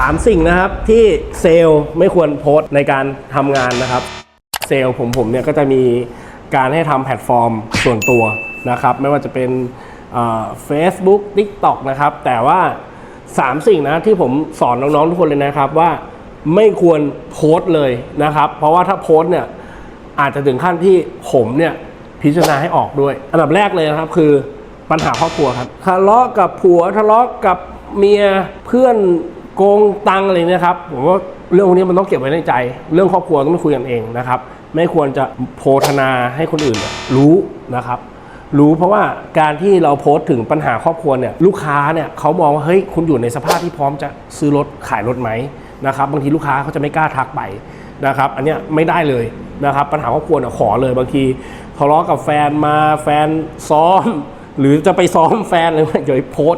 3 สิ่งนะครับที่เซลล์ไม่ควรโพสต์ในการทำงานนะครับ เซลล์ผมผมเนี่ยก็จะมีการให้ทำแพลตฟอร์มส่วนตัวนะครับ ไม่ว่าจะเป็นเฟซบุ๊กทิกต็อกนะครับ แต่ว่า 3 สิ่งนะที่ผมสอนน้องๆทุกคนเลยนะครับว่าไม่ควรโพสต์เลยนะครับ เพราะว่าถ้าโพสต์เนี่ยอาจจะถึงขั้นที่ผมเนี่ยพิจารณาให้ออกด้วย อันดับแรกเลยนะครับคือปัญหาครอบครัวครับทะเลาะกับผัวทะเลาะกับเมียเพื่อน โกงตังอะไรเนี่ยครับผมว่าเรื่องพวกนี้มันต้องเก็บไว้ในใจ เรื่องครอบครัวต้องไปคุยกันเองนะครับ ไม่ควรจะโพธนาให้คนอื่นรู้นะครับ รู้เพราะว่าการที่เราโพสต์ถึงปัญหาครอบครัวเนี่ยลูกค้าเนี่ยเขามองว่าเฮ้ยคุณอยู่ในสภาพที่พร้อมจะซื้อรถขายรถไหมนะครับบางทีลูกค้าเขาจะไม่กล้าทักไปนะครับ อันเนี้ยไม่ได้เลยนะครับ ปัญหาครอบครัวเนี่ยขอเลยบางทีทะเลาะกับแฟนมาแฟนซ้อม หรือจะไปซ้อมแฟนเลยเดี๋ยวโพส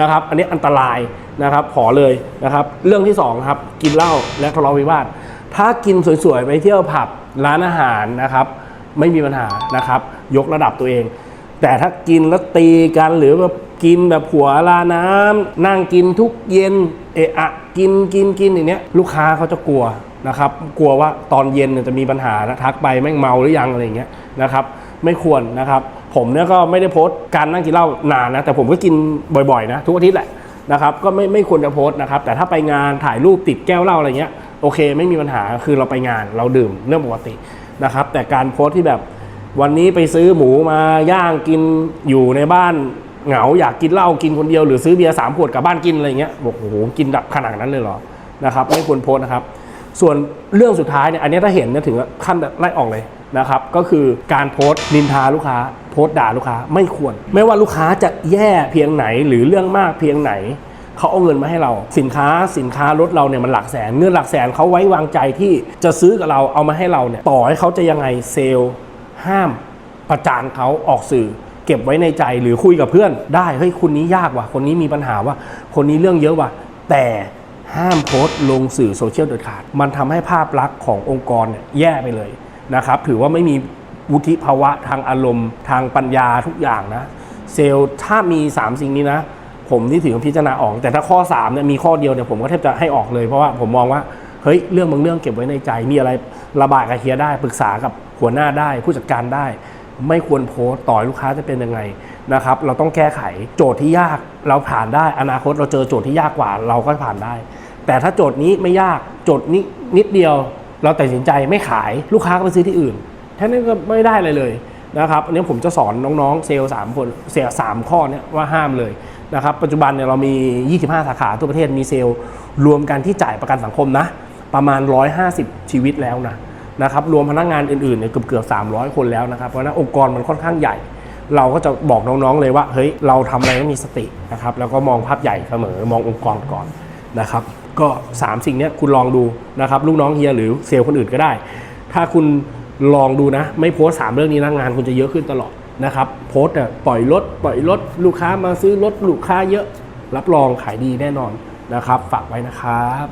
นะครับ อันนี้อันตรายนะครับ ขอเลยนะครับ เรื่องที่สองครับกินเหล้าและทะเลาะวิวาทถ้ากินสวยๆไปเที่ยวผับร้านอาหารนะครับ ไม่มีปัญหานะครับ ยกระดับตัวเอง แต่ถ้ากินแล้วตีกันหรือแบบกินแบบหัวลาน้ำนั่งกินทุกเย็นเอะอะกินกินกินอย่างเนี้ยลูกค้าเขาจะกลัวนะครับ กลัวว่าตอนเย็นเนี่ยจะมีปัญหานะทักไปแม่งเมาหรือยังอะไรอย่างเงี้ยนะครับ ไม่ควรนะครับ ผมเนี่ยก็ไม่ได้โพสต์การนั่งกินเหล้านานนะแต่ผมก็กินบ่อยๆนะทุกอาทิตย์แหละนะครับก็ไม่ไม่ควรจะโพสต์นะครับแต่ถ้าไปงานถ่ายรูปติดแก้วเหล้าอะไรเงี้ยโอเค ไม่มีปัญหาคือเราไปงานเราดื่มเรื่องปกตินะครับแต่การโพสต์ที่แบบวันนี้ไปซื้อหมูมาย่างกินอยู่ในบ้านเหงาอยากกินเหล้ากินคนเดียวหรือซื้อเบียร์สามขวดกลับบ้านกินอะไรเงี้ยบอกโอ้โหกินดับขนาดนั้นเลยเหรอนะครับไม่ควรโพสต์นะครับ ส่วนเรื่องสุดท้ายเนี่ยอันนี้ถ้าเห็นเนี่ยถึงกับขั้นไล่ออกเลย นะครับก็คือการโพสต์นินทาลูกค้า โพสต์ด่าลูกค้าไม่ควร ไม่ว่าลูกค้าจะแย่เพียงไหนหรือเรื่องมากเพียงไหนเขาเอาเงินมาให้เรา สินค้าสินค้ารถเราเนี่ยมันหลักแสนเงินหลักแสนเขาไว้วางใจที่จะซื้อกับเราเอามาให้เราเนี่ยต่อให้เขาจะยังไงเซลล์ห้ามประจานเขาออกสื่อ เก็บไว้ในใจหรือคุยกับเพื่อน ได้เฮ้ยคนนี้ยากว่ะคนนี้มีปัญหาว่าคนนี้เรื่องเยอะว่ะแต่ห้ามโพสต์ลงสื่อโซเชียลเด็ดขาด มันทำให้ภาพลักษณ์ขององค์กรเนี่ยแย่ไปเลย นะครับถือว่าไม่มีวุฒิภาวะทางอารมณ์ ทางปัญญาทุกอย่างนะ เซลล์ถ้ามี 3 สิ่งนี้นะ ผมที่ถือว่าพิจารณาออก แต่ถ้าข้อ3เนี่ยมีข้อเดียวเนี่ยผมก็แทบจะให้ออกเลยเพราะว่าผมมองว่าเฮ้ยเรื่องบางเรื่องเก็บไว้ในใจ มีอะไรระบายกับเฮียได้ปรึกษากับหัวหน้าได้ ผู้จัดการได้ ไม่ควรโพสต์ต่อให้ลูกค้าจะเป็นยังไงนะครับ เราต้องแก้ไขโจทย์ที่ยากเราผ่านได้ อนาคตเราเจอโจทย์ที่ยากกว่าเราก็ผ่านได้ แต่ถ้าโจทย์นี้ไม่ยากโจทย์นี้นิดเดียว เราตัดสินใจไม่ขายลูกค้าก็ไปซื้อที่อื่นแค่นี้ก็ไม่ได้เลยเลยนะครับอันนี้ผมจะสอนน้องๆเซลล์สามคนเซลล์สามข้อเนี้ว่าห้ามเลยนะครับปัจจุบันเนี่ยเรามี 25 สาขาทั่วประเทศมีเซลล์รวมกันที่จ่ายประกันสังคมนะ ประมาณ 150 ชีวิตแล้วนะนะครับรวมพนักงานอื่นๆเนี่ยเกือบเกือบ300 คนแล้วนะครับเพราะฉะนั้นองค์กรมันค่อนข้างใหญ่ เราก็จะบอกน้องๆเลยว่าเฮ้ยเราทำอะไรต้องมีสตินะครับแล้วก็มองภาพใหญ่เสมอมององค์กรก่อน นะครับ ก็ 3 สิ่งนี้คุณลองดูนะครับลูกน้องเฮียหรือเซลล์คนอื่นก็ได้ ถ้าคุณลองดูนะ ไม่โพสสามเรื่องนี้นะงานคุณจะเยอะขึ้นตลอดนะครับโพสเนี่ยปล่อยรถปล่อยรถลูกค้ามาซื้อรถลูกค้าเยอะ รับรองขายดีแน่นอนนะครับ ฝากไว้นะครับ